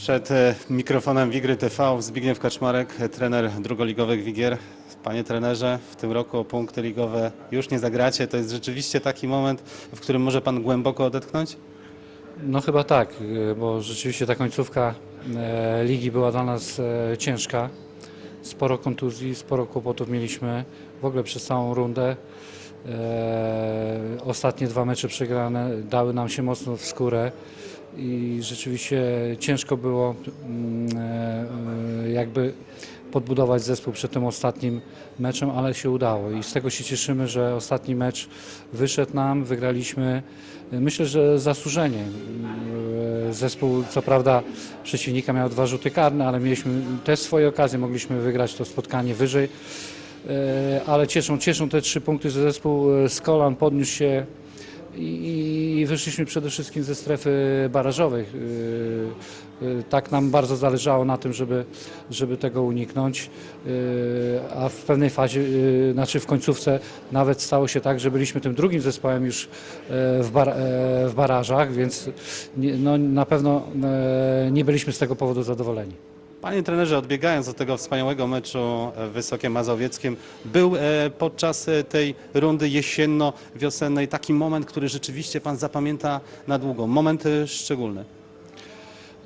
Przed e, mikrofonem Wigry TV Zbigniew Kaczmarek, e, trener drugoligowych Wigier. Panie trenerze, w tym roku o punkty ligowe już nie zagracie. To jest rzeczywiście taki moment, w którym może pan głęboko odetchnąć? No chyba tak, y, bo rzeczywiście ta końcówka e, ligi była dla nas e, ciężka. Sporo kontuzji, sporo kłopotów mieliśmy w ogóle przez całą rundę. E, ostatnie dwa mecze przegrane dały nam się mocno w skórę i rzeczywiście ciężko było mm, e, jakby podbudować zespół przed tym ostatnim meczem, ale się udało i z tego się cieszymy, że ostatni mecz wyszedł nam, wygraliśmy. Myślę, że zasłużenie. E, Zespół, co prawda, przeciwnika miał dwa rzuty karne, ale mieliśmy też swoje okazje, mogliśmy wygrać to spotkanie wyżej. E, Ale cieszą, cieszą te trzy punkty, że zespół z kolan podniósł się i i wyszliśmy przede wszystkim ze strefy barażowej. E, e, Tak nam bardzo zależało na tym, żeby, żeby tego uniknąć, E, a w pewnej fazie, e, znaczy w końcówce nawet stało się tak, że byliśmy tym drugim zespołem już e, w, bar, e, w barażach, więc no, na pewno e, nie byliśmy z tego powodu zadowoleni. Panie trenerze, odbiegając od tego wspaniałego meczu w Wysokiem Mazowieckim, był e, podczas e, tej rundy jesienno-wiosennej taki moment, który rzeczywiście pan zapamięta na długo, moment e, szczególny.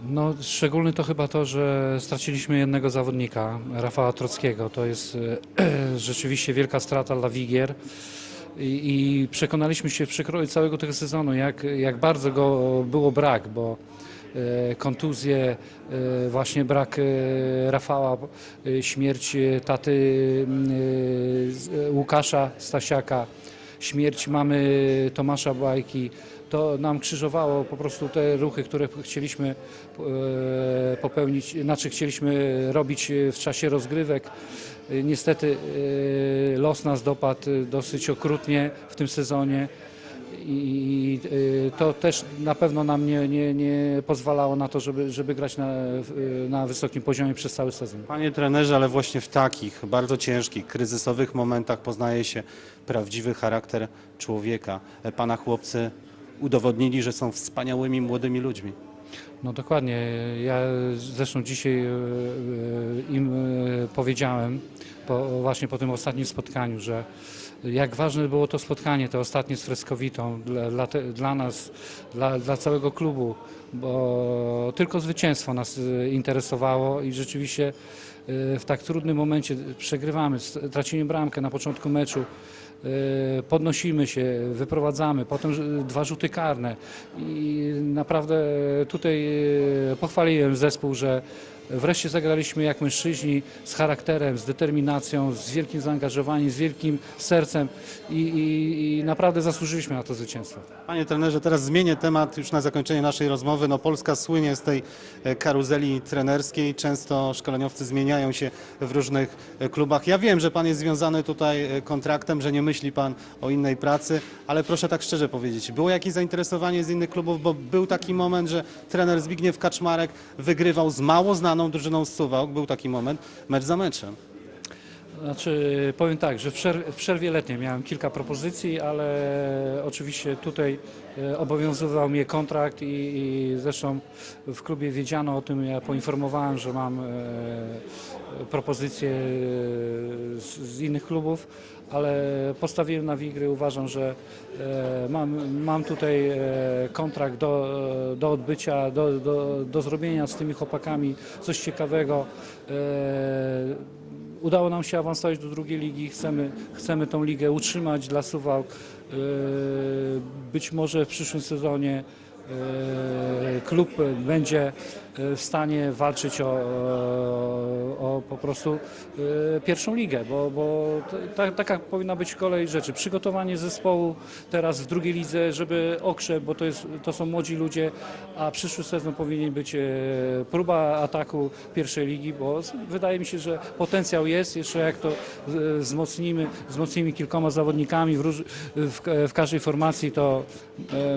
No, szczególny to chyba to, że straciliśmy jednego zawodnika, Rafała Trockiego. To jest rzeczywiście wielka strata dla Wigier. I, I przekonaliśmy się w przekroju całego tego sezonu, jak, jak bardzo go było brak, bo kontuzje, e, właśnie brak e, Rafała, e, śmierć e, taty e, e, Łukasza Stasiaka, śmierć mamy Tomasza Bajki, to nam krzyżowało po prostu te ruchy, które chcieliśmy e, popełnić, znaczy chcieliśmy robić w czasie rozgrywek. E, Niestety e, los nas dopadł dosyć okrutnie w tym sezonie i e, to też na pewno nam nie, nie, nie pozwalało na to, żeby, żeby grać na, w- na wysokim poziomie przez cały sezon. Panie trenerze, ale właśnie w takich bardzo ciężkich, kryzysowych momentach poznaje się prawdziwy charakter człowieka. Pana chłopcy udowodnili, że są wspaniałymi młodymi ludźmi. No dokładnie. Ja zresztą dzisiaj e, e, im e, powiedziałem, po, właśnie po tym ostatnim spotkaniu, że jak ważne było to spotkanie, to ostatnie z Freskowitą dla, dla, te, dla nas, dla, dla całego klubu, bo tylko zwycięstwo nas interesowało i rzeczywiście w tak trudnym momencie przegrywamy, tracimy bramkę na początku meczu. E, podnosimy się, wyprowadzamy, potem dwa rzuty karne. I naprawdę tutaj e, pochwaliłem zespół, że wreszcie zagraliśmy jak mężczyźni z charakterem, z determinacją, z wielkim zaangażowaniem, z wielkim sercem i, i, i naprawdę zasłużyliśmy na to zwycięstwo. Panie trenerze, teraz zmienię temat już na zakończenie naszej rozmowy. No, Polska słynie z tej e, karuzeli trenerskiej. Często szkoleniowcy zmieniają się w różnych e, klubach. Ja wiem, że pan jest związany tutaj e, kontraktem, że nie myśli pan o innej pracy, ale proszę tak szczerze powiedzieć, było jakieś zainteresowanie z innych klubów, bo był taki moment, że trener Zbigniew Kaczmarek wygrywał z mało znaną drużyną z Suwałk. Był taki moment, mecz za meczem. Znaczy, powiem tak, że w przerwie, w przerwie letniej miałem kilka propozycji, ale oczywiście tutaj e, obowiązywał mnie kontrakt i, i zresztą w klubie wiedziano o tym, ja poinformowałem, że mam e, propozycje e, z, z innych klubów, ale postawiłem na Wigry, uważam, że mam, mam tutaj kontrakt do, do odbycia, do, do, do zrobienia z tymi chłopakami coś ciekawego. Udało nam się awansować do drugiej ligi. Chcemy, chcemy tą ligę utrzymać dla Suwałk. Yy, Być może w przyszłym sezonie klub będzie yy, w stanie walczyć o, o po prostu yy, pierwszą ligę, bo, bo ta, taka powinna być kolej rzeczy. Przygotowanie zespołu teraz w drugiej lidze, żeby okrzep, bo to, jest, to są młodzi ludzie, a przyszły sezon powinien być próba ataku pierwszej ligi, bo wydaje mi się, że potencjał jest, jeszcze jak to wzmocnimy, wzmocnimy kilkoma zawodnikami w, róż, w, w każdej formacji, to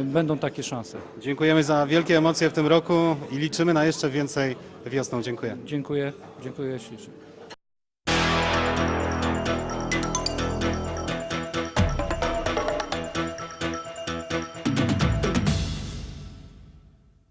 będą takie szanse. Dziękujemy za wielkie emocje w tym roku i liczymy na jeszcze więcej wiosną. Dziękuję. Dziękuję, dziękuję ślicznie.